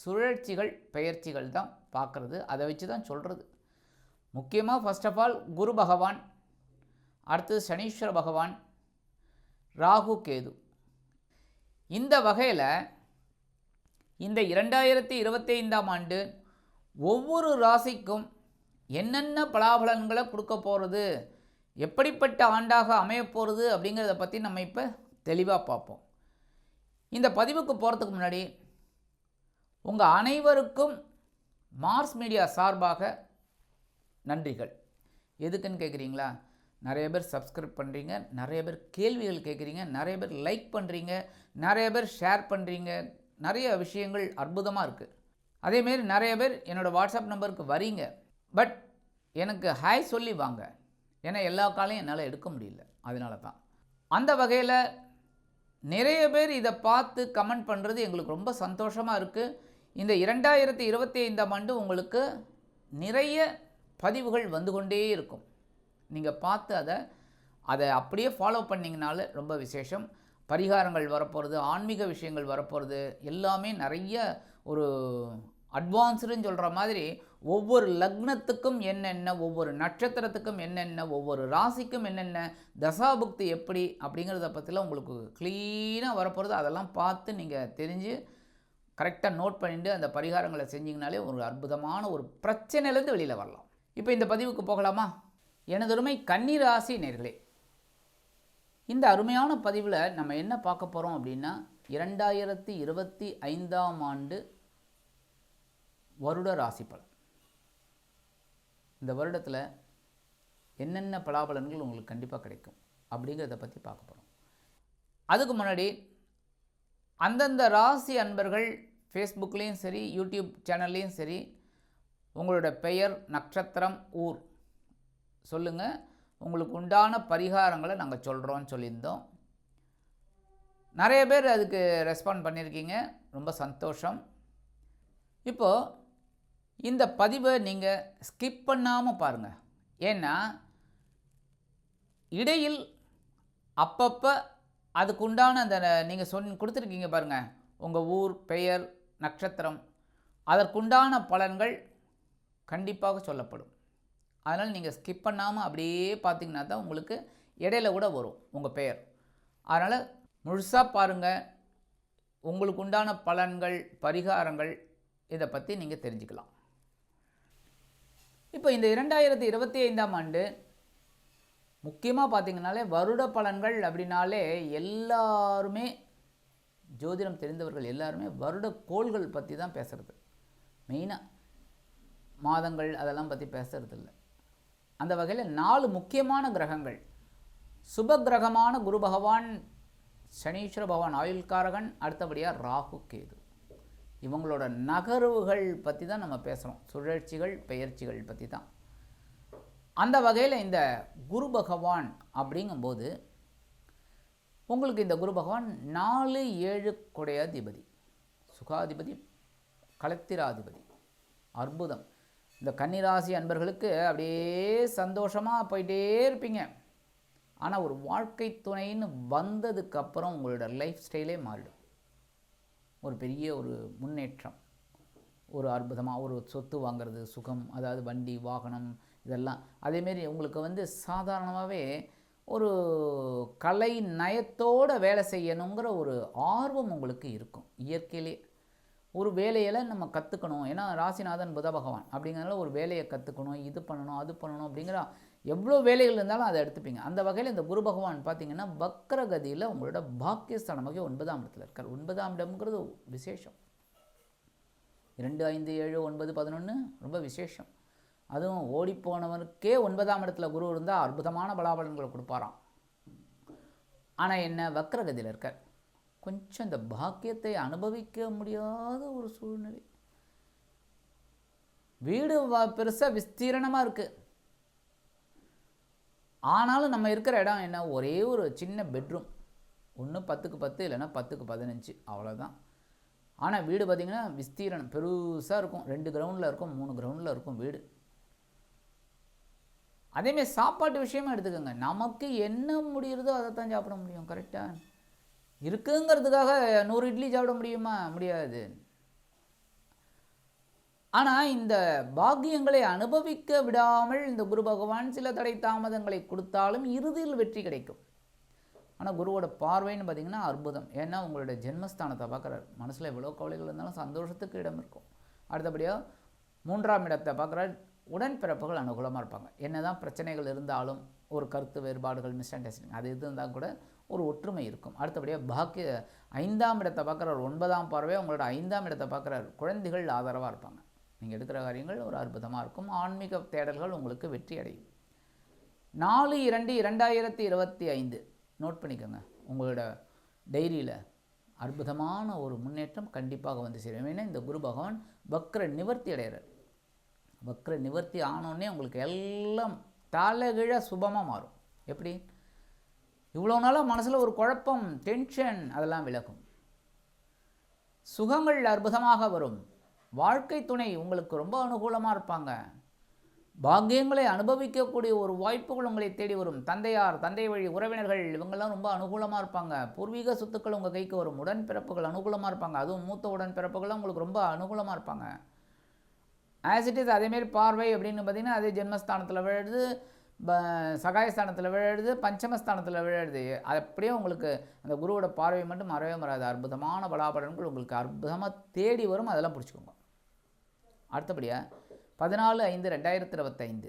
சுழற்சிகள் பெயர்ச்சிகள் தான் பார்க்குறது. அதை வச்சு தான் சொல்கிறது முக்கியமாக ஃபர்ஸ்ட் ஆஃப் ஆல் குரு பகவான் அடுத்தது சனீஸ்வர பகவான் ராகு கேது. இந்த வகையில் இந்த இரண்டாயிரத்தி இருபத்தி ஐந்தாம் ஆண்டு ஒவ்வொரு ராசிக்கும் என்னென்ன பலாபலன்களை கொடுக்க போகிறது எப்படிப்பட்ட ஆண்டாக அமையப்போகிறது அப்படிங்கிறத பற்றி நம்ம இப்போ தெளிவாக பார்ப்போம். இந்த பதிவுக்கு போகிறதுக்கு முன்னாடி உங்கள் அனைவருக்கும் மார்ஸ் மீடியா சார்பாக நன்றிகள். எதுக்குன்னு கேட்குறீங்களா நிறைய பேர் சப்ஸ்கிரைப் பண்ணுறீங்க நிறைய பேர் கேள்விகள் கேட்குறீங்க நிறைய பேர் லைக் பண்ணுறீங்க நிறைய பேர் ஷேர் பண்ணுறீங்க நிறைய விஷயங்கள் அற்புதமாக இருக்குது அதேமாரி நிறைய பேர் என்னோடய வாட்ஸ்அப் நம்பருக்கு வரீங்க பட் எனக்கு ஹாய் சொல்லி வாங்க. ஏன்னா எல்லா காலையும் என்னால் எடுக்க முடியல. அதனால தான். அந்த வகையில் நிறைய பேர் இதை பார்த்து கமெண்ட் பண்ணுறது எங்களுக்கு ரொம்ப சந்தோஷமாக இருக்குது இந்த இரண்டாயிரத்தி இருபத்தி ஐந்தாம் ஆண்டு உங்களுக்கு நிறைய பதிவுகள் வந்து கொண்டே இருக்கும். நீங்கள் பார்த்து அதை அதை அப்படியே ஃபாலோ பண்ணிங்கனால ரொம்ப விசேஷம். பரிகாரங்கள் வரப்போகிறது ஆன்மீக விஷயங்கள் வரப்போகிறது எல்லாமே நிறைய ஒரு அட்வான்ஸ்டுன்னு சொல்கிற மாதிரி ஒவ்வொரு லக்னத்துக்கும் என்னென்ன ஒவ்வொரு நட்சத்திரத்துக்கும் என்னென்ன ஒவ்வொரு ராசிக்கும் என்னென்ன தசாபுக்தி எப்படி அப்படிங்கிறத பற்றிலாம் உங்களுக்கு க்ளீனாக வரப்போகிறது அதெல்லாம் பார்த்து நீங்கள் தெரிஞ்சு கரெக்டாக நோட் பண்ணிட்டு அந்த பரிகாரங்களை செஞ்சிங்கனாலே ஒரு அற்புதமான ஒரு பிரச்சனையிலேருந்து வெளியில் வரலாம். இப்போ இந்த பதிவுக்கு போகலாமா? எனதொருமை கண்ணீர் ராசி நேர்களே இந்த அருமையான பதிவில் நம்ம என்ன பார்க்க போகிறோம் அப்படின்னா இரண்டாயிரத்தி இருபத்தி ஐந்தாம் ஆண்டு வருட ராசி பலன். இந்த வருடத்தில் என்னென்ன பலாபலன்கள் உங்களுக்கு கண்டிப்பாக கிடைக்கும் அப்படிங்கிறத பற்றி பார்க்க போகிறோம் அதுக்கு முன்னாடி அந்தந்த ராசி அன்பர்கள் ஃபேஸ்புக்லேயும் சரி யூடியூப் சேனல்லையும் சரி உங்களோட பெயர் நட்சத்திரம் ஊர் சொல்லுங்கள் உங்களுக்கு உண்டான பரிகாரங்களை நாங்கள் சொல்கிறோன்னு சொல்லியிருந்தோம். நிறைய பேர் அதுக்கு ரெஸ்பாண்ட் பண்ணியிருக்கீங்க. ரொம்ப சந்தோஷம். இப்போது இந்த பதிவை நீங்கள் ஸ்கிப் பண்ணாமல் பாருங்கள் ஏன்னா இடையில் அப்பப்போ அதுக்குண்டான அந்த நீங்கள் சொன் கொடுத்துருக்கீங்க பாருங்கள் உங்கள் ஊர் பெயர் நட்சத்திரம். அதற்குண்டான பலன்கள் கண்டிப்பாக சொல்லப்படும். அதனால் நீங்கள் ஸ்கிப் பண்ணாமல் அப்படியே பார்த்தீங்கன்னா தான் உங்களுக்கு இடையில கூட வரும் உங்கள் பெயர். அதனால் முழுசாக பாருங்கள் உங்களுக்கு உண்டான பலன்கள் பரிகாரங்கள் இதை பற்றி நீங்கள் தெரிஞ்சுக்கலாம். இப்போ இந்த இரண்டாயிரத்தி இருபத்தி ஐந்தாம் ஆண்டு முக்கியமாக பார்த்தீங்கனாலே வருட பலன்கள் அப்படின்னாலே எல்லாருமே ஜோதிடம் தெரிந்தவர்கள் எல்லாருமே வருட கோள்கள் பற்றி தான் பேசுகிறது மெயினாக மாதங்கள் அதெல்லாம் பற்றி பேசுகிறது இல்லை அந்த வகையில் நாலு முக்கியமான கிரகங்கள். சுப கிரகமான குரு பகவான் சனீஸ்வர பகவான் ஆயுள்காரகன் அடுத்தபடியாக ராகு கேது. இவங்களோட நகர்வுகள் பற்றி தான் நம்ம பேசுகிறோம் சுழற்சிகள் பெயர்ச்சிகள் பற்றி தான். அந்த வகையில் இந்த குரு பகவான் அப்படிங்கும்போது உங்களுக்கு இந்த குரு பகவான் நாலு ஏழு கொடையாதிபதி சுகாதிபதி கலத்திராதிபதி. அற்புதம். இந்த கன்னிராசி அன்பர்களுக்கு அப்படியே சந்தோஷமாக போயிட்டே இருப்பீங்க. ஆனால் ஒரு வாழ்க்கை துணைன்னு வந்ததுக்கப்புறம் உங்களோட லைஃப் ஸ்டைலே மாறிடும். ஒரு பெரிய ஒரு முன்னேற்றம். ஒரு அற்புதமாக ஒரு சொத்து வாங்கிறது சுகம் அதாவது வண்டி வாகனம் இதெல்லாம். அதேமாரி உங்களுக்கு வந்து சாதாரணமாகவே ஒரு கலை நயத்தோட வேலை செய்யணுங்கிற ஒரு ஆர்வம் உங்களுக்கு இருக்கும் இயற்கையிலே. ஒரு வேலையில் நம்ம கற்றுக்கணும் ஏன்னா ராசிநாதன் புத பகவான் அப்படிங்கிறனால ஒரு வேலையை கற்றுக்கணும் இது பண்ணணும் அது பண்ணணும் அப்படிங்கிற எவ்வளோ வேலைகள் இருந்தாலும் அதை எடுத்துப்பீங்க. அந்த வகையில் இந்த குரு பகவான் பார்த்தீங்கன்னா வக்கரகதியில் உங்களோட பாக்கியஸ்தானமாக ஒன்பதாம் இடத்துல இருக்கார். ஒன்பதாம் இடம்ங்கிறது விசேஷம். இரண்டு ஐந்து ஏழு ஒன்பது பதினொன்று ரொம்ப விசேஷம். அதுவும் ஓடிப்போனவனுக்கே ஒன்பதாம் இடத்துல குரு இருந்தால் அற்புதமான பலாபலன்களை கொடுப்பாராம். ஆனால் என்ன வக்ரகதியில் இருக்க கொஞ்சம் இந்த பாக்கியத்தை அனுபவிக்க முடியாத ஒரு சூழ்நிலை. வீடு பெருசாக விஸ்தீரணமாக இருக்குது ஆனாலும் நம்ம இருக்கிற இடம் என்ன ஒரே ஒரு சின்ன பெட்ரூம் ஒன்று பத்துக்கு பத்து இல்லைன்னா பத்துக்கு பதினஞ்சு அவ்வளோதான் ஆனால் வீடு பார்த்திங்கன்னா விஸ்தீரணம் பெருசாக இருக்கும். ரெண்டு கிரவுண்டில் இருக்கும் மூணு கிரவுண்டில் இருக்கும் வீடு. அதேமாரி சாப்பாட்டு விஷயமா எடுத்துக்கோங்க. நமக்கு என்ன முடிகிறதோ அதை தான் சாப்பிட முடியும் கரெக்டாக இருக்குங்கிறதுக்காக நூறு இட்லி சாப்பிட முடியுமா? முடியாது. ஆனால் இந்த பாக்கியங்களை அனுபவிக்க விடாமல் இந்த குரு பகவான் சில தடை தாமதங்களை கொடுத்தாலும் இறுதியில் வெற்றி கிடைக்கும். ஆனால் குருவோட பார்வைன்னு பார்த்தீங்கன்னா அற்புதம். ஏன்னா உங்களோட ஜென்மஸ்தானத்தை பார்க்குறாரு மனசில் எவ்வளோ கவலைகள் இருந்தாலும் சந்தோஷத்துக்கு இடம் இருக்கும். அடுத்தபடியாக மூன்றாம் இடத்தை பார்க்குறாரு உடன்பிறப்புகள் அனுகூலமாக இருப்பாங்க. என்ன தான் பிரச்சனைகள் இருந்தாலும் ஒரு கருத்து வேறுபாடுகள் மிஸ் அண்டர்ஸ்டாண்டிங் அது இது இருந்தால் கூட ஒரு ஒற்றுமை இருக்கும். அடுத்தபடியாக பாக்கிய ஐந்தாம் இடத்தை பார்க்குறவர் ஒன்பதாம் பார்வையே உங்களோட ஐந்தாம் இடத்தை பார்க்குறாரு. குழந்தைகள் ஆதரவாக இருப்பாங்க. நீங்கள் எடுக்கிற காரியங்கள் ஒரு அற்புதமாக இருக்கும். ஆன்மீக தேடல்கள் உங்களுக்கு வெற்றி அடையும். நாலு இரண்டு இரண்டாயிரத்தி இருபத்தி ஐந்து. நோட் பண்ணிக்கோங்க. உங்களோட டைரியில் அற்புதமான ஒரு முன்னேற்றம் கண்டிப்பாக வந்து சேரும். ஏன்னா இந்த குரு பகவான் வக்ர நிவர்த்தி அடைகிறார். வக்ர நிவர்த்தி ஆனோடனே உங்களுக்கு எல்லாம் தலைகிழ சுபமாக மாறும். எப்படி? இவ்வளோ நாளாக மனசில் ஒரு குழப்பம் டென்ஷன் அதெல்லாம் விலகும். சுகங்கள் அற்புதமாக வரும். வாழ்க்கை துணை உங்களுக்கு ரொம்ப அனுகூலமாக இருப்பாங்க. பாக்கியங்களை அனுபவிக்கக்கூடிய ஒரு வாய்ப்புகள் உங்களை தேடி வரும். தந்தையார் தந்தை வழி உறவினர்கள் இவங்கெல்லாம் ரொம்ப அனுகூலமாக இருப்பாங்க. பூர்வீக சொத்துக்கள் உங்கள் கைக்கு வரும். உடன்பிறப்புகள் அனுகூலமாக இருப்பாங்க. அதுவும் மூத்த உடன்பிறப்புகள்லாம் உங்களுக்கு ரொம்ப அனுகூலமாக இருப்பாங்க. ஆஸ் இட் இஸ் அதேமாரி பார்வை அப்படின்னு பார்த்தீங்கன்னா அதே ஜென்மஸ்தானத்தில் விழுது ப சகாயஸ்தானத்தில் விழுது பஞ்சமஸ்தானத்தில் விழுது அப்படியே உங்களுக்கு அந்த குருவோட பார்வை மட்டும் மறவே மறாது. அற்புதமான பலாபலன்கள் உங்களுக்கு அற்புதமாக தேடி வரும். அதெல்லாம் பிடிச்சிக்கோங்க. அடுத்தபடியாக பதினாலு ஐந்து ரெண்டாயிரத்தி இருபத்தைந்து.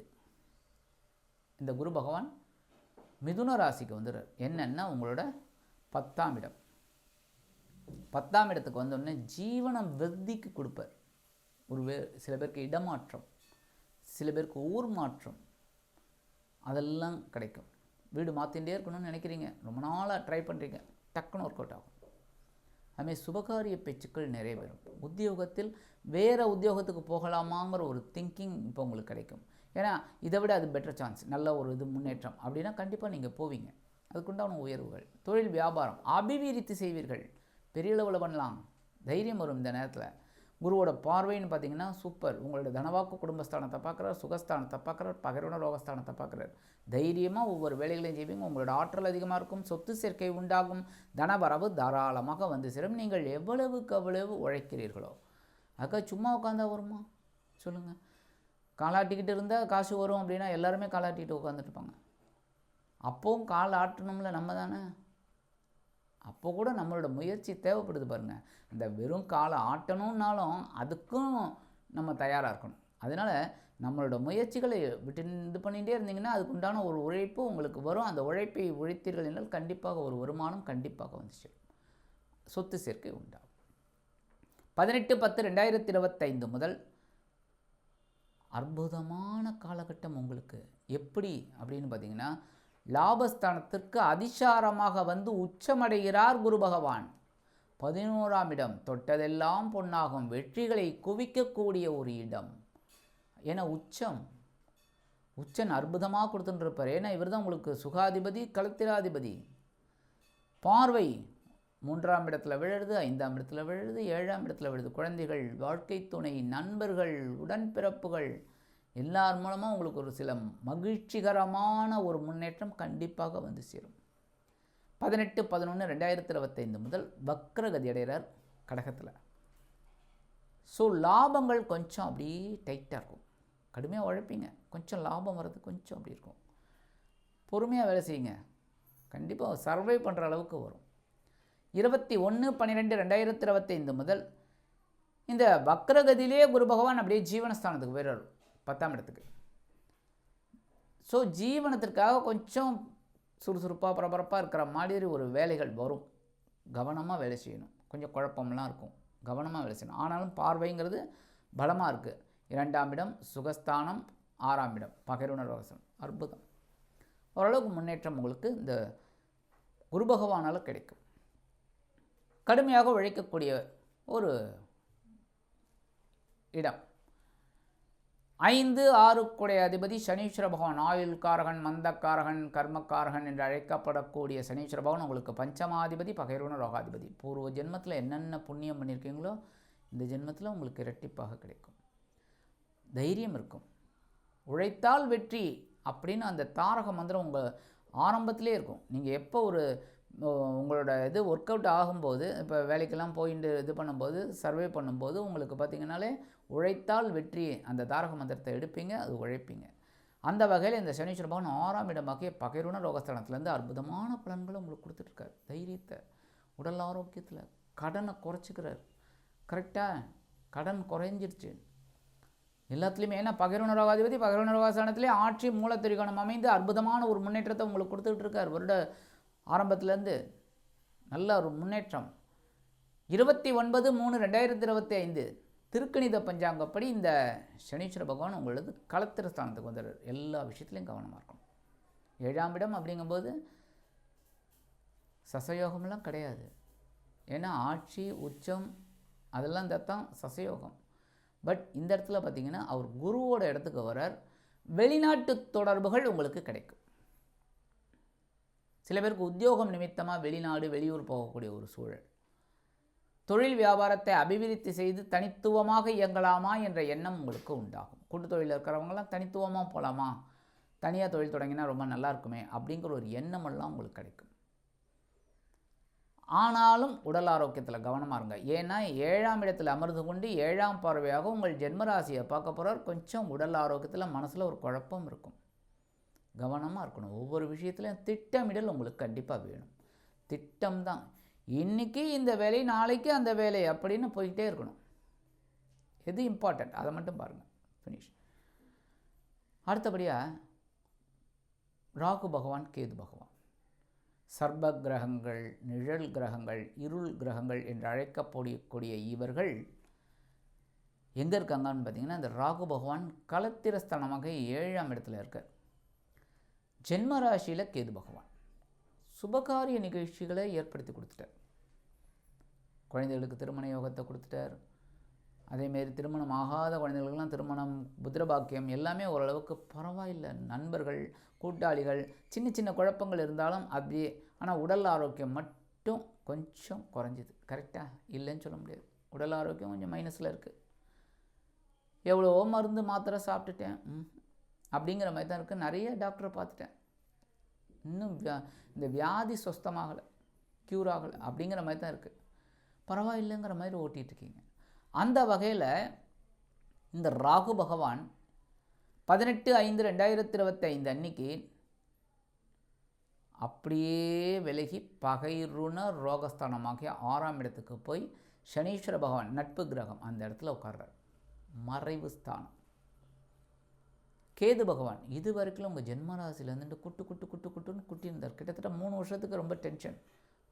இந்த குரு பகவான் மிதுன ராசிக்கு வந்துடுறார். என்னென்னா உங்களோட பத்தாம் இடம். பத்தாம் இடத்துக்கு வந்தோடனே ஜீவனம் விருத்திக்கு கொடுப்பார். ஒரு வே சில பேருக்கு இடமாற்றம் சில பேருக்கு ஊர் மாற்றம் அதெல்லாம் கிடைக்கும். வீடு மாற்றிகிட்டே இருக்கணும்னு நினைக்கிறீங்க. ரொம்ப நாளாக ட்ரை பண்ணுறீங்க டக்குன்னு ஒர்க் அவுட் ஆகும். அதுமாதிரி சுபகாரிய பேச்சுக்கள் நிறைவேறும் உத்தியோகத்தில் வேறு உத்தியோகத்துக்கு போகலாமாங்கிற ஒரு திங்கிங் இப்போ உங்களுக்கு கிடைக்கும். ஏன்னா இதை விட அது பெட்டர் சான்ஸ் நல்ல ஒரு இது முன்னேற்றம். அப்படின்னா கண்டிப்பாக நீங்கள் போவீங்க. அதுக்குண்டான உயர்வுகள். தொழில் வியாபாரம். அபிவிருத்தி செய்வீர்கள். பெரிய அளவில் பண்ணலாம். தைரியம் வரும் இந்த நேரத்தில். குருவோட பார்வைன்னு பார்த்தீங்கன்னா சூப்பர். உங்களோட தனவாக்கு குடும்பஸ்தானத்தை பார்க்குறார் சுகஸ்தானத்தை பார்க்குறார் பகரோட ரோகஸ்தானத்தை பார்க்குறார். தைரியமாக ஒவ்வொரு வேலைகளையும் செய்வீங்க. உங்களோட ஆற்றல் அதிகமாக இருக்கும். சொத்து சேர்க்கை உண்டாகும். தனவரவு தாராளமாக வந்து சேரும். நீங்கள் எவ்வளவுக்கு எவ்வளவு உழைக்கிறீர்களோ. அக்கா சும்மா உட்காந்தா வருமா? சொல்லுங்கள் காலாட்டிக்கிட்டு இருந்தால் காசு வரும் அப்படின்னா எல்லாருமே காலாட்டிக்கிட்டு உட்காந்துட்டு இருப்பாங்க. அப்போவும் கால் ஆட்டணும்ல நம்ம தானே? அப்போ கூட நம்மளோட முயற்சி தேவைப்படுது பாருங்கள் இந்த வெறும் காலை ஆட்டணும்னாலும் அதுக்கும் நம்ம தயாராக இருக்கணும். அதனால் நம்மளோட முயற்சிகளை விட்டு இது பண்ணிகிட்டே இருந்தீங்கன்னா அதுக்கு உண்டான ஒரு உழைப்பு உங்களுக்கு வரும். அந்த உழைப்பை உழைத்தீர்கள் என்றால் கண்டிப்பாக ஒரு வருமானம் கண்டிப்பாக வந்துச்சு. சொத்து சேர்க்கை உண்டாகும். பதினெட்டு பத்து ரெண்டாயிரத்தி இருபத்தைந்து முதல் அற்புதமான காலகட்டம் உங்களுக்கு எப்படி அப்படின்னு பார்த்தீங்கன்னா லாபஸ்தானத்திற்கு அதிசாரமாக வந்து உச்சமடைகிறார் குரு பகவான். பதினோராம் இடம் தொட்டதெல்லாம் பொன்னாகும் வெற்றிகளை குவிக்கக்கூடிய ஒரு இடம். என உச்சம். உச்சன் அற்புதமாக கொடுத்துட்டுருப்பார் ஏன்னா இவர் தான் உங்களுக்கு சுகாதிபதி கலத்திராதிபதி. பார்வை மூன்றாம் இடத்துல விழுது ஐந்தாம் இடத்துல விழுது ஏழாம் இடத்துல விழுது. குழந்தைகள் வாழ்க்கை துணை நண்பர்கள் உடன்பிறப்புகள் எல்லார் மூலமாக உங்களுக்கு ஒரு சில மகிழ்ச்சிகரமான ஒரு முன்னேற்றம் கண்டிப்பாக வந்து சேரும். பதினெட்டு பதினொன்று ரெண்டாயிரத்தி இருபத்தைந்து முதல் வக்ரகதி அடைகிறார் கடகத்தில். ஸோ லாபங்கள் கொஞ்சம் அப்படியே டைட்டாக இருக்கும். கடுமையாக உழைப்பீங்க. கொஞ்சம் லாபம் வர்றது கொஞ்சம் அப்படி இருக்கும். பொறுமையாக வேலை செய்யுங்க. கண்டிப்பாக சர்வை பண்ணுற அளவுக்கு வரும். இருபத்தி ஒன்று பன்னிரெண்டு ரெண்டாயிரத்தி இருபத்தைந்து முதல் இந்த வக்ரகதியிலே குரு பகவான் அப்படியே ஜீவனஸ்தானத்துக்கு போயிடுறாரு. பத்தாம் இடத்துக்கு. ஸோ ஜீவனத்திற்காக கொஞ்சம் சுறுசுறுப்பாக பரபரப்பாக இருக்கிற மாதிரி ஒரு வேலைகள் வரும். கவனமாக வேலை செய்யணும். கொஞ்சம் குழப்பம்லாம் இருக்கும். கவனமாக வேலை செய்யணும். ஆனாலும் பார்வைங்கிறது பலமாக இருக்குது இரண்டாம் இடம் சுகஸ்தானம் ஆறாம் இடம் பகைருணர் வசனம் அற்புதம். ஓரளவுக்கு முன்னேற்றம் உங்களுக்கு இந்த குரு பகவானால் கிடைக்கும். கடுமையாக உழைக்கக்கூடிய ஒரு இடம். ஐந்து ஆறுக்குடைய அதிபதி சனீஸ்வர பகவான் ஆயுள்காரகன் மந்தக்காரகன் கர்மக்காரகன் என்று அழைக்கப்படக்கூடிய சனீஸ்வர பகவான் உங்களுக்கு பஞ்சமாதிபதி பகைரோன ரோகாதிபதி. பூர்வ ஜென்மத்தில் என்னென்ன புண்ணியம் பண்ணியிருக்கீங்களோ இந்த ஜென்மத்தில் உங்களுக்கு இரட்டிப்பாக கிடைக்கும். தைரியம் இருக்கும். உழைத்தால் வெற்றி அப்படின்னு அந்த தாரக மந்திரம் உங்கள் ஆரம்பத்திலே இருக்கும். நீங்கள் எப்போ ஒரு உங்களோட இது ஒர்க் அவுட் ஆகும்போது இப்போ வேலைக்கெல்லாம் போயிட்டு இது பண்ணும்போது சர்வே பண்ணும்போது உங்களுக்கு பார்த்திங்கனாலே உழைத்தால் வெற்றி. அந்த தாரக மந்திரத்தை எடுப்பீங்க அது உழைப்பீங்க. அந்த வகையில் இந்த சனீஸ்வர பகவான் ஆறாம் இடமாக்கிய பகைருண ரோகஸ்தானத்துலேருந்து அற்புதமான பலன்களை உங்களுக்கு கொடுத்துட்ருக்கார். தைரியத்தை உடல் ஆரோக்கியத்தில் கடனை குறைச்சிக்கிறார். கரெக்டாக கடன் குறைஞ்சிருச்சு. எல்லாத்துலேயுமே ஏன்னா பகிர்வன ரோகாதிபதி பகிர்வுண ரோகாசனத்திலே ஆட்சி மூலத்திரிகோணம் அமைந்து அற்புதமான ஒரு முன்னேற்றத்தை உங்களுக்கு கொடுத்துட்டு இருக்கார் வருட ஆரம்பத்துலேருந்து நல்ல ஒரு முன்னேற்றம். இருபத்தி ஒன்பது மூணு ரெண்டாயிரத்தி இருபத்தி ஐந்து. திருக்கணித பஞ்சாங்கப்படி இந்த சனீஸ்வர பகவான் உங்களது களத்திர ஸ்தானத்துக்கு வந்துடுறார். எல்லா விஷயத்துலையும் கவனமாக இருக்கணும். ஏழாம் இடம் அப்படிங்கும்போது சசயோகம்லாம் கிடையாது. ஏன்னா ஆட்சி உச்சம் அதெல்லாம் தான் சசயோகம். பட் இந்த இடத்துல பார்த்தீங்கன்னா அவர் குருவோட இடத்துக்கு வரார் வெளிநாட்டு தொடர்புகள் உங்களுக்கு கிடைக்கும். சில பேருக்கு உத்தியோகம் நிமித்தமாக வெளிநாடு வெளியூர் போகக்கூடிய ஒரு சூழல். தொழில் வியாபாரத்தை அபிவிருத்தி செய்து தனித்துவமாக இயங்கலாமா என்ற எண்ணம் உங்களுக்கு உண்டாகும். கூட்டு தொழிலில் இருக்கிறவங்களாம் தனித்துவமாக போகலாமா தனியாக தொழில் தொடங்கினா ரொம்ப நல்லா இருக்குமே அப்படிங்கிற ஒரு எண்ணமெல்லாம் உங்களுக்கு கிடைக்கும். ஆனாலும் உடல் ஆரோக்கியத்தில் கவனமாக இருங்க. ஏன்னா ஏழாம் இடத்தில் அமர்ந்து கொண்டு ஏழாம் பார்வையாக உங்கள் ஜென்மராசியை பார்க்க போகிறார் கொஞ்சம் உடல் ஆரோக்கியத்தில் மனசில் ஒரு குழப்பம் இருக்கும். கவனமாக இருக்கணும். ஒவ்வொரு விஷயத்துலையும் திட்டமிடல் உங்களுக்கு கண்டிப்பாக வேணும். திட்டம் தான் இன்றைக்கி இந்த வேலை நாளைக்கு அந்த வேலை அப்படின்னு போய்கிட்டே இருக்கணும். எது இம்பார்ட்டண்ட் அதை மட்டும் பாருங்கள் ஃபினிஷ் அடுத்தபடியாக ராகு பகவான் கேது பகவான். சர்ப கிரகங்கள் நிழல் கிரகங்கள் இருள் கிரகங்கள் என்று அழைக்கப்படக்கூடிய இவர்கள் எங்கே இருக்காங்கன்னு பார்த்தீங்கன்னா இந்த ராகு பகவான் களத்திரஸ்தலமாக ஏழாம் இடத்துல இருக்கார். ஜென்ம ராசியில் கேது பகவான். சுபகாரிய நிகழ்ச்சிகளை ஏற்படுத்தி கொடுத்துட்டார். குழந்தைகளுக்கு திருமண யோகத்தை கொடுத்துட்டார். அதேமாரி திருமணம் ஆகாத குழந்தைகளுக்கெல்லாம் திருமணம் புத்திரபாக்கியம் எல்லாமே ஓரளவுக்கு பரவாயில்லை. நண்பர்கள் கூட்டாளிகள் சின்ன சின்ன குழப்பங்கள் இருந்தாலும் அப்படியே ஆனால் உடல் ஆரோக்கியம் மட்டும் கொஞ்சம் குறைஞ்சிது. கரெக்டாக இல்லைன்னு சொல்ல முடியாது. உடல் ஆரோக்கியம் கொஞ்சம் மைனஸில் இருக்குது எவ்வளவோ மருந்து மாத்திரை சாப்பிட்டுட்டேன். ம் அப்படிங்கிற மாதிரி தான் இருக்குது நிறைய டாக்டரை பார்த்துட்டேன். இன்னும் வியா இந்த வியாதி சொஸ்தமாகலை க்யூர் ஆகலை அப்படிங்கிற மாதிரி தான் இருக்குது பரவாயில்லைங்கிற மாதிரி ஓட்டிகிட்டு இருக்கீங்க அந்த வகையில் இந்த ராகு பகவான் பதினெட்டு ஐந்து ரெண்டாயிரத்தி இருபத்தி ஐந்து அன்னைக்கு அப்படியே விலகி பகைருண ரோகஸ்தானமாகிய ஆறாம் இடத்துக்கு போய் சனீஸ்வர பகவான் நட்பு கிரகம் அந்த இடத்துல உட்கார்றார். மறைவு ஸ்தானம். கேது பகவான் இது வரைக்கும் உங்கள் ஜென்மராசியில் இருந்துட்டு குட்டு குட்டு குட்டு குட்டுன்னு குட்டியிருந்தார். கிட்டத்தட்ட மூணு வருஷத்துக்கு ரொம்ப டென்ஷன்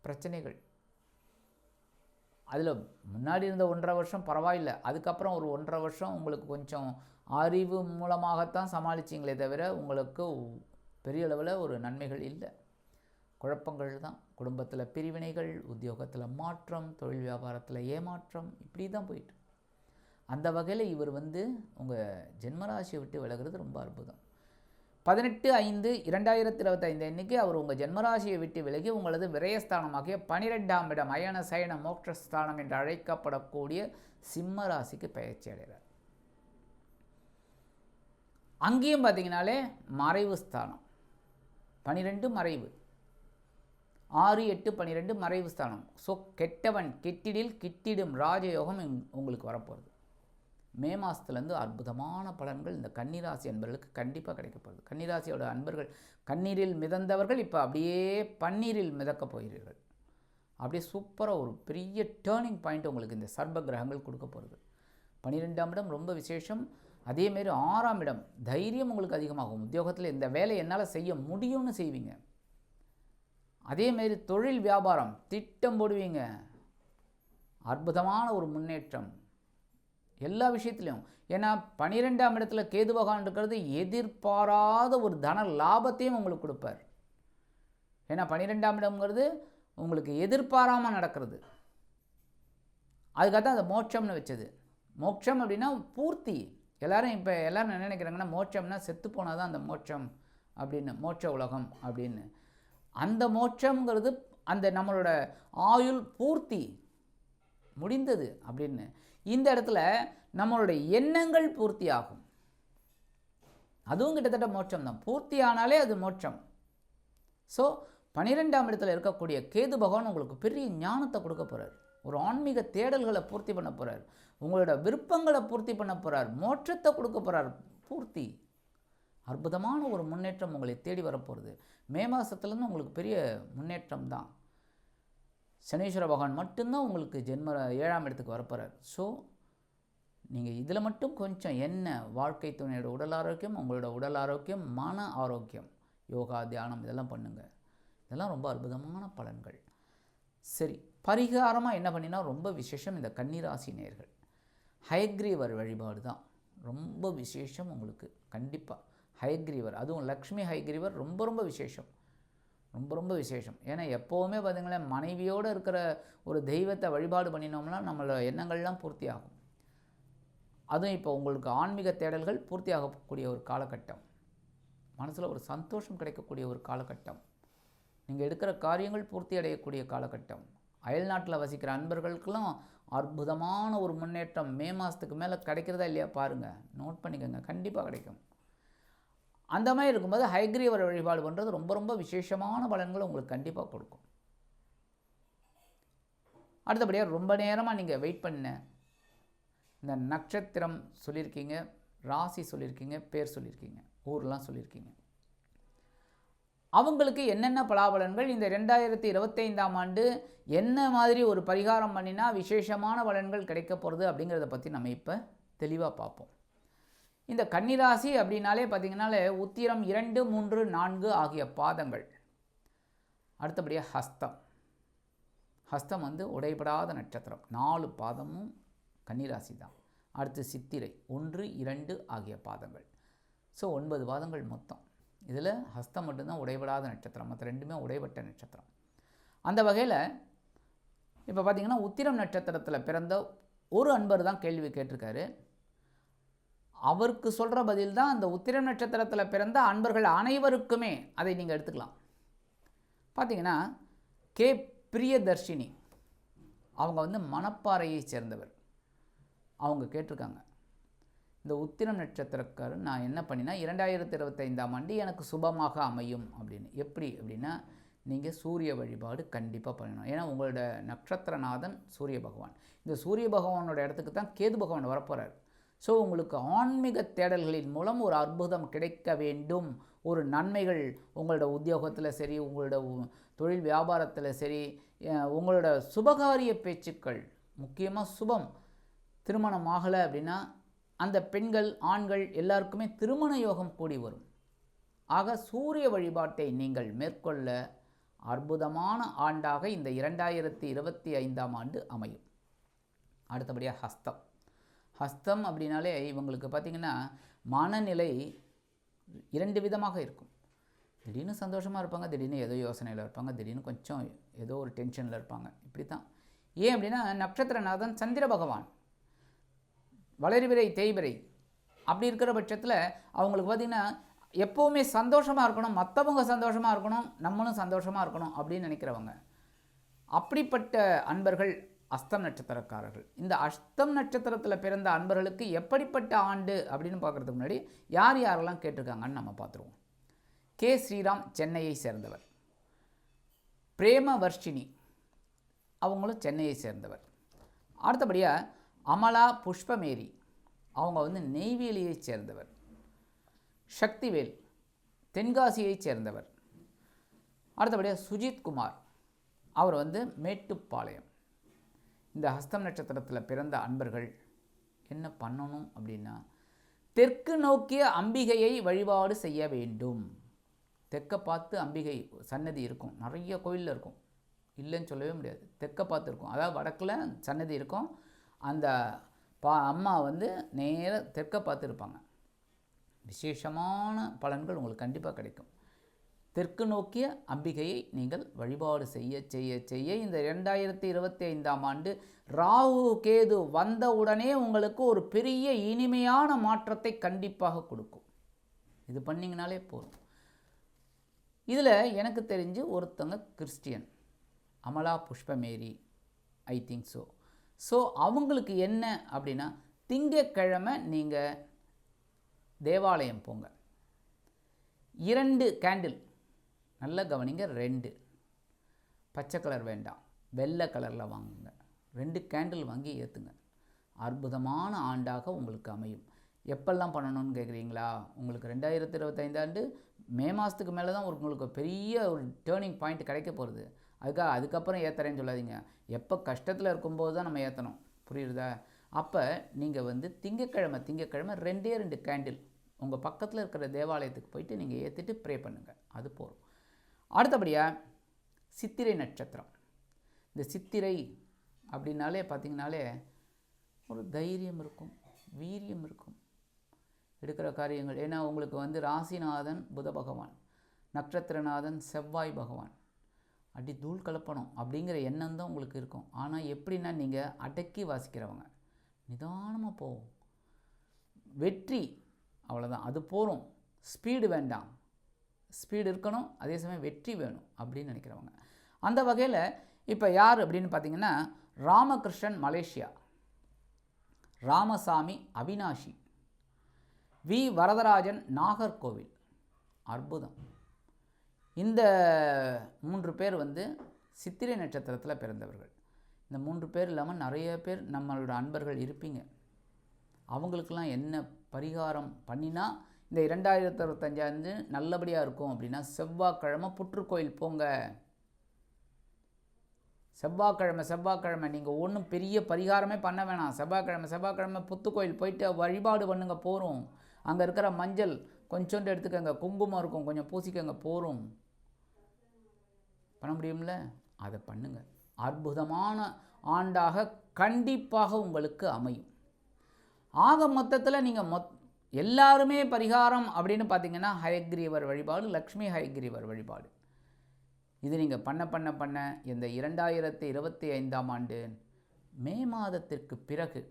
பிரச்சனைகள். அதில் முன்னாடி இருந்த ஒன்றரை வருஷம் பரவாயில்லை. அதுக்கப்புறம் ஒரு ஒன்றரை வருஷம் உங்களுக்கு கொஞ்சம் அறிவு மூலமாகத்தான் சமாளிச்சிங்களே தவிர உங்களுக்கு பெரிய அளவில் ஒரு நன்மைகள் இல்லை. குழப்பங்கள் தான். குடும்பத்தில் பிரிவினைகள் உத்தியோகத்தில் மாற்றம் தொழில் வியாபாரத்தில் ஏமாற்றம் இப்படி தான் போயிட்டு அந்த வகையில் இவர் வந்து உங்கள் ஜென்மராசியை விட்டு விலகிறது ரொம்ப அற்புதம். பதினெட்டு ஐந்து இரண்டாயிரத்தி இருபத்தைந்து அன்னைக்கு அவர் உங்கள் ஜென்மராசியை விட்டு விலகி உங்களது விரயஸ்தானமாகிய பனிரெண்டாம் இடம் அயன சயன மோட்சஸ்தானம் என்று அழைக்கப்படக்கூடிய சிம்ம ராசிக்கு பயிற்சி அடைகிறார். அங்கேயும் பார்த்தீங்கனாலே மறைவு ஸ்தானம். பனிரெண்டு மறைவு. ஆறு எட்டு பன்னிரெண்டு மறைவு ஸ்தானம். ஸோ கெட்டவன் கெட்டிடில் கிட்டிடும் ராஜயோகம் உங்களுக்கு வரப்போகுது. மே மாதத்துலேருந்து அற்புதமான பலன்கள் இந்த கன்னிராசி அன்பர்களுக்கு கண்டிப்பாக கிடைக்கப்படுது கன்னிராசியோட அன்பர்கள் கண்ணீரில் மிதந்தவர்கள் இப்போ அப்படியே பன்னீரில் மிதக்க போகிறீர்கள். அப்படியே சூப்பராக ஒரு பெரிய டேர்னிங் பாயிண்ட் உங்களுக்கு இந்த சர்ப கிரகங்கள் கொடுக்க போகிறது பன்னிரெண்டாம் இடம் ரொம்ப விசேஷம். அதேமாரி ஆறாம் இடம் தைரியம் உங்களுக்கு அதிகமாகும். உத்தியோகத்தில் இந்த வேலை என்னால் செய்ய முடியும்னு செய்வீங்க. அதேமாரி தொழில் வியாபாரம் திட்டம் போடுவீங்க. அற்புதமான ஒரு முன்னேற்றம். எல்லா விஷயத்துலையும். ஏன்னா பனிரெண்டாம் இடத்துல கேது பகவான் இருக்கிறது எதிர்பாராத ஒரு தன லாபத்தையும் உங்களுக்கு கொடுப்பார். ஏன்னா பன்னிரெண்டாம் இடம்ங்கிறது உங்களுக்கு எதிர்பாராமல் நடக்கிறது. அதுக்காக தான் அந்த மோட்சம்னு வச்சது. மோட்சம் அப்படின்னா பூர்த்தி. எல்லோரும் இப்போ எல்லாரும் என்ன நினைக்கிறாங்கன்னா மோட்சம்னா செத்து போனால் தான் அந்த மோட்சம் அப்படின்னு மோட்ச உலகம் அப்படின்னு. அந்த மோட்சம்ங்கிறது அந்த நம்மளோட ஆயுள் பூர்த்தி முடிந்தது அப்படின்னு. இந்த இடத்துல நம்மளுடைய எண்ணங்கள் பூர்த்தியாகும். அதுவும் கிட்டத்தட்ட மோட்சம் தான். பூர்த்தி ஆனாலே அது மோட்சம். ஸோ பன்னிரெண்டாம் இடத்துல இருக்கக்கூடிய கேது பகவான் உங்களுக்கு பெரிய ஞானத்தை கொடுக்க போகிறார் ஒரு ஆன்மீக தேடல்களை பூர்த்தி பண்ண போகிறார் உங்களோட விருப்பங்களை பூர்த்தி பண்ண போகிறார் மோட்சத்தை கொடுக்க போகிறார் பூர்த்தி. அற்புதமான ஒரு முன்னேற்றம் உங்களை தேடி வரப்போகிறது மே மாதத்துலேருந்து உங்களுக்கு பெரிய முன்னேற்றம் தான். சனீஸ்வர பகவான் மட்டும்தான் உங்களுக்கு ஜென்ம ஏழாம் இடத்துக்கு வரப்போகிறார் ஸோ நீங்கள் இதில் மட்டும் கொஞ்சம் என்ன வாழ்க்கை துணையோட உடல் ஆரோக்கியம் உங்களோட உடல் ஆரோக்கியம் மன ஆரோக்கியம் யோகா தியானம் இதெல்லாம் பண்ணுங்கள் இதெல்லாம் ரொம்ப அற்புதமான பலன்கள். சரி பரிகாரமாக என்ன பண்ணினா ரொம்ப விசேஷம் இந்த கன்னிராசி நேர்கள் ஹயக்ரீவர் வழிபாடு தான். ரொம்ப விசேஷம் உங்களுக்கு கண்டிப்பாக ஹயக்ரீவர் அதுவும் லக்ஷ்மி ஹயக்ரீவர் ரொம்ப ரொம்ப விசேஷம். ரொம்ப ரொம்ப விசேஷம். ஏன்னா எப்போவுமே பார்த்திங்களேன் மனைவியோடு இருக்கிற ஒரு தெய்வத்தை வழிபாடு பண்ணினோம்னா நம்மளோட எண்ணங்கள்லாம் பூர்த்தி ஆகும் அதுவும் இப்போ உங்களுக்கு ஆன்மீக தேடல்கள் பூர்த்தி ஆகக்கூடிய ஒரு காலகட்டம். மனசில் ஒரு சந்தோஷம் கிடைக்கக்கூடிய ஒரு காலகட்டம். நீங்கள் எடுக்கிற காரியங்கள் பூர்த்தி அடையக்கூடிய காலகட்டம். அயல்நாட்டில் வசிக்கிற அன்பர்களுக்கெல்லாம் அற்புதமான ஒரு முன்னேற்றம் மே மாதத்துக்கு மேலே கிடைக்கிறதா இல்லையா? பாருங்கள் நோட் பண்ணிக்கோங்க. கண்டிப்பாக கிடைக்கும். அந்த மாதிரி இருக்கும்போது ஹைக்ரீவர் வழிபாடு பண்ணுறது ரொம்ப ரொம்ப விசேஷமான பலன்களை உங்களுக்கு கண்டிப்பாக கொடுக்கும். அடுத்தபடியாக ரொம்ப நேரமாக நீங்கள் வெயிட் பண்ண இந்த நட்சத்திரம் சொல்லியிருக்கீங்க ராசி சொல்லியிருக்கீங்க பேர் சொல்லியிருக்கீங்க ஊர்லாம் சொல்லியிருக்கீங்க. அவங்களுக்கு என்னென்ன பலாபலன்கள் இந்த ரெண்டாயிரத்தி இருபத்தைந்தாம் ஆண்டு என்ன மாதிரி ஒரு பரிகாரம் பண்ணினா விசேஷமான பலன்கள் கிடைக்க போகிறது அப்படிங்கிறத பற்றி நம்ம இப்போ தெளிவாக பார்ப்போம். இந்த கன்னிராசி அப்படின்னாலே பார்த்திங்கனாலே உத்திரம் இரண்டு மூன்று நான்கு ஆகிய பாதங்கள். அடுத்தபடியாக ஹஸ்தம். ஹஸ்தம் வந்து உடைபடாத நட்சத்திரம். நாலு பாதமும் கன்னிராசி தான். அடுத்து சித்திரை ஒன்று இரண்டு ஆகிய பாதங்கள். ஸோ ஒன்பது பாதங்கள் மொத்தம். இதில் ஹஸ்தம் மட்டும்தான் உடைபடாத நட்சத்திரம். மற்ற ரெண்டுமே உடைபட்ட நட்சத்திரம். அந்த வகையில் இப்போ பார்த்திங்கன்னா உத்திரம் நட்சத்திரத்தில் பிறந்த ஒரு அன்பர் தான் கேள்வி கேட்டிருக்காரு. அவருக்கு சொல்கிற பதில் தான் அந்த உத்திரம் நட்சத்திரத்தில் பிறந்த அன்பர்கள் அனைவருக்குமே. அதை நீங்கள் எடுத்துக்கலாம். பார்த்தீங்கன்னா கே. பிரியதர்ஷினி. அவங்க வந்து மணப்பாறையை சேர்ந்தவர். அவங்க கேட்டிருக்காங்க. இந்த உத்திரம் நட்சத்திரக்காரர் நான் என்ன பண்ணினா இரண்டாயிரத்தி இருபத்தைந்தாம் ஆண்டு எனக்கு சுபமாக அமையும் அப்படின்னு. எப்படி அப்படின்னா நீங்கள் சூரிய வழிபாடு கண்டிப்பாக பண்ணணும். ஏன்னா உங்களோட நட்சத்திரநாதன் சூரிய பகவான். இந்த சூரிய பகவானோட இடத்துக்கு தான் கேது பகவான் வரப்போகிறார் ஸோ உங்களுக்கு ஆன்மீக தேடல்களின் மூலம் ஒரு அற்புதம் கிடைக்க வேண்டும். ஒரு நன்மைகள் உங்களோட உத்தியோகத்தில் சரி உங்களோட தொழில் வியாபாரத்தில் சரி உங்களோட சுபகாரிய பேச்சுக்கள் முக்கியமாக சுபம். திருமணம் ஆகலை அப்படின்னா அந்த பெண்கள் ஆண்கள் எல்லாருக்குமே திருமண யோகம் கூடி வரும். ஆக சூரிய வழிபாட்டை நீங்கள் மேற்கொள்ள அற்புதமான ஆண்டாக இந்த இரண்டாயிரத்தி இருபத்தி ஐந்தாம் ஆண்டு அமையும். அடுத்தபடியாக ஹஸ்தம். ஹஸ்தம் அப்படின்னாலே இவங்களுக்கு பார்த்திங்கன்னா மனநிலை இரண்டு விதமாக இருக்கும். திடீர்னு சந்தோஷமாக இருப்பாங்க திடீர்னு ஏதோ யோசனையில் இருப்பாங்க திடீர்னு கொஞ்சம் ஏதோ ஒரு டென்ஷனில் இருப்பாங்க. இப்படி தான் ஏன் அப்படின்னா நட்சத்திரநாதன் சந்திர பகவான். வளர்விரை தேய்விரை. அப்படி இருக்கிற பட்சத்தில் அவங்களுக்கு பார்த்திங்கன்னா எப்போவுமே சந்தோஷமாக இருக்கணும் மற்றவங்க சந்தோஷமாக இருக்கணும் நம்மளும் சந்தோஷமாக இருக்கணும் அப்படின்னு நினைக்கிறவங்க. அப்படிப்பட்ட அன்பர்கள் அஸ்தம் நட்சத்திரக்காரர்கள். இந்த அஸ்தம் நட்சத்திரத்தில் பிறந்த அன்பர்களுக்கு எப்படிப்பட்ட ஆண்டு அப்படின்னு பார்க்குறதுக்கு முன்னாடி யார் யாரெல்லாம் கேட்டிருக்காங்கன்னு நம்ம பார்த்துருவோம். கே. ஸ்ரீராம் சென்னையை சேர்ந்தவர். பிரேம வர்ஷினி அவங்களும் சென்னையை சேர்ந்தவர். அடுத்தபடியாக அமலா புஷ்பமேரி அவங்க வந்து நெய்வேலியை சேர்ந்தவர். சக்திவேல் தென்காசியைச் சேர்ந்தவர். அடுத்தபடியாக சுஜித் குமார். அவர் வந்து மேட்டுப்பாளையம். இந்த ஹஸ்தம் நட்சத்திரத்தில் பிறந்த அன்பர்கள் என்ன பண்ணணும் அப்படின்னா தெற்கு நோக்கிய அம்பிகையை வழிபாடு செய்ய வேண்டும். தெற்க பார்த்து அம்பிகை சன்னதி இருக்கும். நிறைய கோயிலில் இருக்கும். இல்லைன்னு சொல்லவே முடியாது. தெற்க பார்த்து இருக்கும். அதாவது வடக்கில் சன்னதி இருக்கும். அந்த பா அம்மா வந்து நேராக தெற்க பார்த்து இருப்பாங்க விசேஷமான பலன்கள் உங்களுக்கு கண்டிப்பாக கிடைக்கும். தெற்கு நோக்கிய அம்பிகையை நீங்கள் வழிபாடு செய்ய செய்ய செய்ய இந்த ரெண்டாயிரத்தி இருபத்தி ஐந்தாம் ஆண்டு ராகு கேது வந்தவுடனே உங்களுக்கு ஒரு பெரிய இனிமையான மாற்றத்தை கண்டிப்பாக கொடுக்கும். இது பண்ணிங்கனாலே போதும். இதில் எனக்கு தெரிஞ்சு ஒருத்தங்க Christian. Amala Pushpamary I think so so அவங்களுக்கு என்ன அப்படின்னா திங்கக்கிழமை நீங்கள் தேவாலயம் போங்க. இரண்டு கேண்டில் நல்ல கவனிங்க ரெண்டு. பச்சை கலர் வேண்டாம். வெள்ளை கலரில் வாங்குங்க. ரெண்டு கேண்டில் வாங்கி ஏற்றுங்க அற்புதமான ஆண்டாக உங்களுக்கு அமையும். எப்பெல்லாம் பண்ணணும்னு கேட்குறீங்களா உங்களுக்கு ரெண்டாயிரத்தி இருபத்தைந்தாண்டு மே மாதத்துக்கு மேலே தான் உங்களுக்கு பெரிய ஒரு டேர்னிங் பாயிண்ட் கிடைக்க போகிறது அதுக்காக அதுக்கப்புறம் ஏற்றுறேன்னு சொல்லாதீங்க. எப்போ கஷ்டத்தில் இருக்கும்போது தான் நம்ம ஏற்றணும் புரியுறதா அப்போ நீங்கள் வந்து திங்கக்கிழமை திங்கக்கிழமை ரெண்டே ரெண்டு கேண்டில் உங்கள் பக்கத்தில் இருக்கிற தேவாலயத்துக்கு போயிட்டு நீங்கள் ஏற்றிட்டு ப்ரே பண்ணுங்கள் அது போகிறோம் அடுத்தபடியாக சித்திரை நட்சத்திரம். இந்த சித்திரை அப்படின்னாலே பார்த்தீங்கனாலே ஒரு தைரியம் இருக்கும் வீரியம் இருக்கும். எடுக்கிற காரியங்கள் ஏன்னா உங்களுக்கு வந்து ராசிநாதன் புத பகவான் நட்சத்திரநாதன் செவ்வாய் பகவான். அடி தூள் கலப்பணும் அப்படிங்கிற எண்ணம் தான் உங்களுக்கு இருக்கும். ஆனால் எப்படின்னா நீங்கள் அடக்கி வாசிக்கிறவங்க. நிதானமாக போவோம். வெற்றி அவ்வளோதான் அது போகிறோம் ஸ்பீடு வேண்டாம். ஸ்பீடு இருக்கணும் அதே சமயம் வெற்றி வேணும் அப்படின்னு நினைக்கிறவங்க. அந்த வகையில் இப்போ யார் அப்படின்னு பார்த்தீங்கன்னா ராமகிருஷ்ணன் மலேசியா ராமசாமி அவினாஷி வி வரதராஜன் நாகர்கோவில். அற்புதம். இந்த மூன்று பேர் வந்து சித்திரை நட்சத்திரத்தில் பிறந்தவர்கள். இந்த மூன்று பேர் இல்லாமல் நிறைய பேர் நம்மளோட அன்பர்கள் இருப்பீங்க. அவங்களுக்கெல்லாம் என்ன பரிகாரம் பண்ணினா இந்த இரண்டாயிரத்தி அறுபத்தஞ்சாந்து நல்லபடியாக இருக்கும் அப்படின்னா செவ்வாய்க்கிழமை புற்றுக்கோயில் போங்க. செவ்வாய்க்கிழமை செவ்வாய்க்கிழமை நீங்கள் ஒன்றும் பெரிய பரிகாரமே பண்ண வேணாம். செவ்வாய்க்கிழமை செவ்வாய்க்கிழமை புத்துக்கோயில் போயிட்டு வழிபாடு பண்ணுங்க போகிறோம் அங்கே இருக்கிற மஞ்சள் கொஞ்சோண்டு எடுத்துக்கோங்க குங்குமம் இருக்கும் கொஞ்சம் பூசிக்கங்க போகிறோம் பண்ண முடியும்ல? அதை பண்ணுங்க. அற்புதமான ஆண்டாக கண்டிப்பாக உங்களுக்கு அமையும். ஆக மொத்தத்தில் நீங்கள் மொத் எல்லாருமே பரிகாரம் அப்படின்னு பார்த்தீங்கன்னா ஹயக்ரீவர் வழிபாடு லக்ஷ்மி ஹயக்ரீவர் வழிபாடு. இது நீங்கள் பண்ண பண்ண பண்ண இந்த இரண்டாயிரத்தி இருபத்தி ஐந்தாம் ஆண்டு மே மாதத்திற்கு பிறகு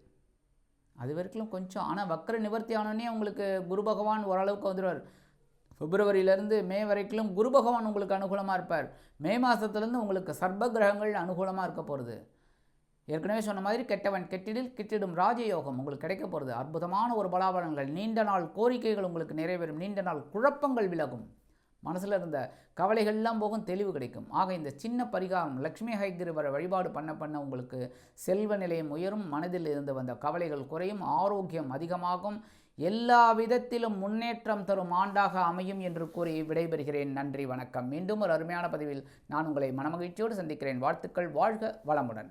அது வரைக்கும் கொஞ்சம் ஆனால் வக்கர நிவர்த்தி ஆனோடனே உங்களுக்கு குரு பகவான் ஓரளவுக்கு வந்துடுவார். பிப்ரவரியிலேருந்து மே வரைக்கும் குரு பகவான் உங்களுக்கு அனுகூலமாக இருப்பார். மே மாதத்துலேருந்து உங்களுக்கு சர்ப கிரகங்கள் அனுகூலமாக இருக்க போகிறது ஏற்கனவே சொன்ன மாதிரி கெட்டவன் கெட்டிடில் கிட்டிடும் ராஜயோகம் உங்களுக்கு கிடைக்க போகிறது அற்புதமான ஒரு பலாபலன்கள். நீண்ட நாள் கோரிக்கைகள் உங்களுக்கு நிறைவேறும். நீண்ட நாள் குழப்பங்கள் விலகும். மனசில் இருந்த கவலைகள்லாம் போகும் தெளிவு கிடைக்கும். ஆக இந்த சின்ன பரிகாரம் லக்ஷ்மி ஹைகிரிவர வழிபாடு பண்ண பண்ண உங்களுக்கு செல்வ நிலையம் உயரும். மனதில் இருந்து வந்த கவலைகள் குறையும். ஆரோக்கியம் அதிகமாகும். எல்லா விதத்திலும் முன்னேற்றம் தரும் ஆண்டாக அமையும் என்று கூறி விடைபெறுகிறேன். நன்றி வணக்கம். மீண்டும் ஒரு அருமையான பதிவில் நான் உங்களை மனமகிழ்ச்சியோடு சந்திக்கிறேன். வாழ்த்துக்கள். வாழ்க வளமுடன்.